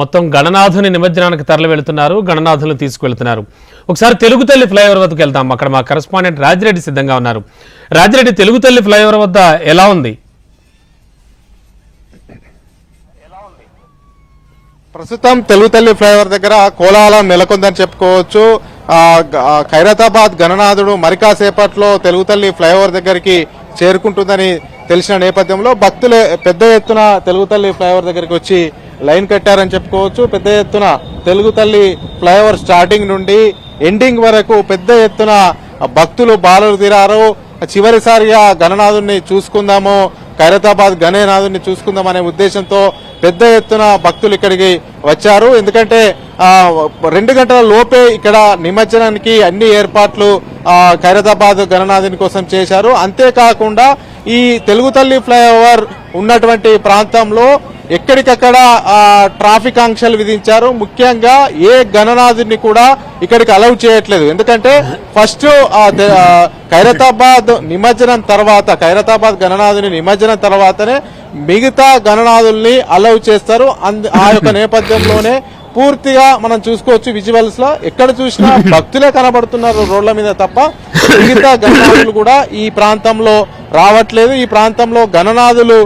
మొత్తం గణనాథుని నిమజ్జనానికి తరలి వెళుతున్నారు గణనాథులను తీసుకువెళ్తున్నారు. ఒకసారి తెలుగు తల్లి ఫ్లైఓవర్ వద్దకు వెళ్తాం అక్కడ మా కరెస్పాండెంట్ రాజిరెడ్డి సిద్ధంగా ఉన్నారు. రాజిరెడ్డి తెలుగు తల్లి ఫ్లైఓవర్ వద్ద ఎలా ఉంది? ప్రస్తుతం తెలుగు తల్లి ఫ్లైఓవర్ దగ్గర కోలాహలం నెలకొందని చెప్పుకోవచ్చు. ఖైరతాబాద్ గణనాథుడు మరికాసేపట్లో తెలుగు తల్లి ఫ్లైఓవర్ దగ్గరికి చేరుకుంటుందని తెలిసిన నేపథ్యంలో భక్తులు పెద్ద ఎత్తున తెలుగు తల్లి ఫ్లైఓవర్ దగ్గరికి వచ్చి లైన్ కట్టారని చెప్పుకోవచ్చు. పెద్ద ఎత్తున తెలుగు తల్లి ఫ్లైఓవర్ స్టార్టింగ్ నుండి ఎండింగ్ వరకు పెద్ద ఎత్తున భక్తులు బాలలు తీరారు. చివరిసారిగా గణనాథుని చూసుకుందాము ఖైరతాబాద్ గణేనాథుని చూసుకుందాం అనే ఉద్దేశంతో పెద్ద ఎత్తున భక్తులు ఇక్కడికి వచ్చారు. ఎందుకంటే ఆ, రెండు గంటల లోపే ఇక్కడ నిమజ్జనానికి అన్ని ఏర్పాట్లు ఆ, ఖైరతాబాద్ గణనాథుని కోసం చేశారు. అంతేకాకుండా ఈ తెలుగు తల్లి ఫ్లైఓవర్ ఉన్నటువంటి ప్రాంతంలో ఎక్కడికక్కడ ట్రాఫిక్ ఆంక్షలు విధించారు. ముఖ్యంగా ఏ గణనాథుని కూడా ఇక్కడికి అలౌ చేయట్లేదు. ఎందుకంటే ఫస్ట్ ఖైరతాబాద్ నిమజ్జనం తర్వాత ఖైరతాబాద్ గణనాథుని నిమజ్జనం తర్వాతనే మిగతా గణనాథుల్ని అలౌ చేస్తారు. ఆ యొక్క నేపథ్యంలోనే పూర్తిగా మనం చూసుకోవచ్చు విజువల్స్లో ఎక్కడ చూసినా భక్తులే కనబడుతున్నారు రోడ్ల మీద తప్ప మిగతా గణనాథులు కూడా ఈ ప్రాంతంలో రావట్లేదు. ఈ ప్రాంతంలో గణనాథులు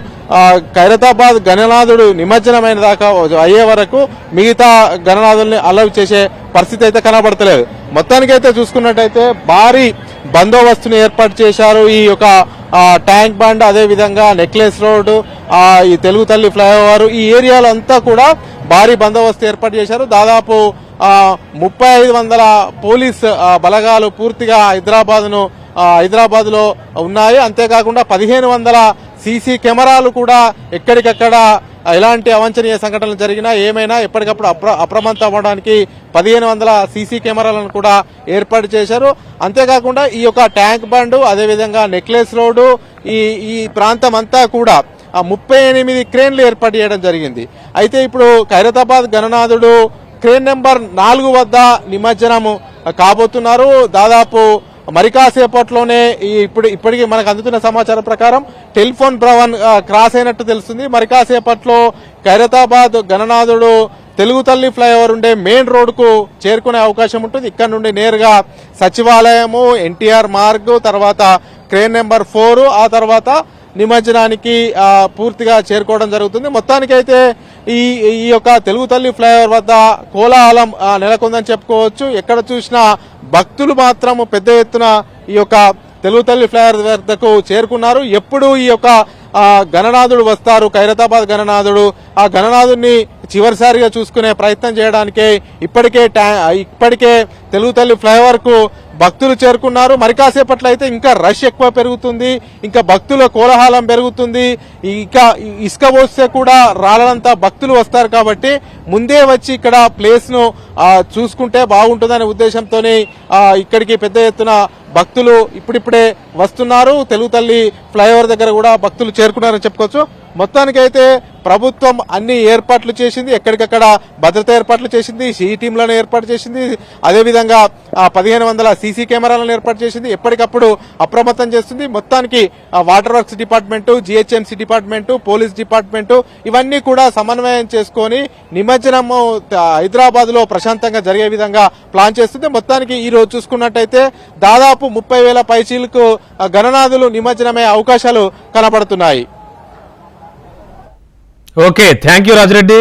ఖైరతాబాద్ గణనాథుడు నిమజ్జనమైన దాకా అయ్యే వరకు మిగతా గణనాథుల్ని అలౌ చేసే పరిస్థితి అయితే కనబడతలేదు. మొత్తానికైతే చూసుకున్నట్టయితే భారీ బందోబస్తుని ఏర్పాటు చేశారు. ఈ యొక్క ట్యాంక్ బండ్ అదే విధంగా నెక్లెస్ రోడ్డు ఈ తెలుగు తల్లి ఫ్లైఓవర్ ఈ ఏరియాలో అంతా కూడా భారీ బందోబస్తు ఏర్పాటు చేశారు. దాదాపు ముప్పై ఐదు వందల పోలీస్ బలగాలు పూర్తిగా హైదరాబాద్ను హైదరాబాద్లో ఉన్నాయి. అంతేకాకుండా పదిహేను వందల సీసీ కెమెరాలు కూడా ఎక్కడికక్కడ ఎలాంటి అవాంఛనీయ సంఘటనలు జరిగినా ఏమైనా ఎప్పటికప్పుడు అప్ర అప్రమత్తం అవ్వడానికి పదిహేను వందల సీసీ కెమెరాలను కూడా ఏర్పాటు చేశారు. అంతేకాకుండా ఈ యొక్క ట్యాంక్ బండ్ అదేవిధంగా నెక్లెస్ రోడ్డు ఈ ఈ ప్రాంతం అంతా కూడా ముప్పై ఎనిమిది క్రేన్లు ఏర్పాటు చేయడం జరిగింది. అయితే ఇప్పుడు ఖైరతాబాద్ గణనాథుడు క్రేన్ నెంబర్ నాలుగు వద్ద నిమజ్జనము కాబోతున్నారు. దాదాపు మరి కాసేపట్లోనే ఈ ఇప్పుడు ఇప్పటికీ మనకు అందుతున్న సమాచారం ప్రకారం టెలిఫోన్ భవన్ క్రాస్ అయినట్టు తెలుస్తుంది. మరి కాసేపట్లో ఖైరతాబాద్ గణనాథుడు తెలుగు తల్లి ఫ్లైఓవర్ ఉండే మెయిన్ రోడ్డుకు చేరుకునే అవకాశం ఉంటుంది. ఇక్కడ నుండి నేరుగా సచివాలయము ఎన్టీఆర్ మార్గ్ తర్వాత క్రేన్ నెంబర్ ఫోర్ ఆ తర్వాత నిమజ్జనానికి పూర్తిగా చేరుకోవడం జరుగుతుంది. మొత్తానికైతే ఈ ఈ యొక్క తెలుగు తల్లి ఫ్లైఓవర్ వద్ద కోలాహలం నెలకొందని చెప్పుకోవచ్చు. ఎక్కడ చూసినా భక్తులు మాత్రం పెద్ద ఎత్తున ఈ యొక్క తెలుగు తల్లి ఫ్లైఓవర్ వద్దకు చేరుకున్నారు. ఎప్పుడు ఈ యొక్క ఆ, గణనాథుడు వస్తారు ఖైరతాబాద్ గణనాథుడు. ఆ గణనాథుడిని చివరిసారిగా చూసుకునే ప్రయత్నం చేయడానికే ఇప్పటికే ఇప్పటికే తెలుగు తల్లి ఫ్లైఓవర్కు భక్తులు చేరుకున్నారు. మరి కాసేపట్లో అయితే ఇంకా రష్ ఎక్కువ పెరుగుతుంది ఇంకా భక్తుల కోలాహలం పెరుగుతుంది. ఇంకా ఇసుక పోస్తే కూడా రాలనంత భక్తులు వస్తారు కాబట్టి ముందే వచ్చి ఇక్కడ ప్లేస్ను చూసుకుంటే బాగుంటుందనే ఉద్దేశంతోనే ఇక్కడికి పెద్ద ఎత్తున భక్తులు ఇప్పుడిప్పుడే వస్తున్నారు. తెలుగు తల్లి ఫ్లైఓవర్ దగ్గర కూడా భక్తులు చేరుకున్నారని చెప్పుకోవచ్చు. మొత్తానికైతే ప్రభుత్వం అన్ని ఏర్పాట్లు చేసింది. ఎక్కడికక్కడ భద్రత ఏర్పాట్లు చేసింది. సిఈ టీంలను ఏర్పాటు చేసింది. అదేవిధంగా పదిహేను వందల సీసీ కెమెరాలను ఏర్పాటు చేసింది. ఎప్పటికప్పుడు అప్రమత్తం చేస్తుంది. మొత్తానికి water works department GHMC department police department ఇవన్నీ కూడా సమన్వయం చేసుకొని నిమజ్జనం హైదరాబాద్లో ప్రశాంతంగా జరిగే విధంగా ప్లాన్ చేస్తుంది. మొత్తానికి ఈ రోజు చూసుకున్నట్టయితే దాదాపు ముప్పై వేల పైచీలకు గణనాథులు నిమజ్జనమయ్యే అవకాశాలు కనపడుతున్నాయి. Okay thank you Raja Reddy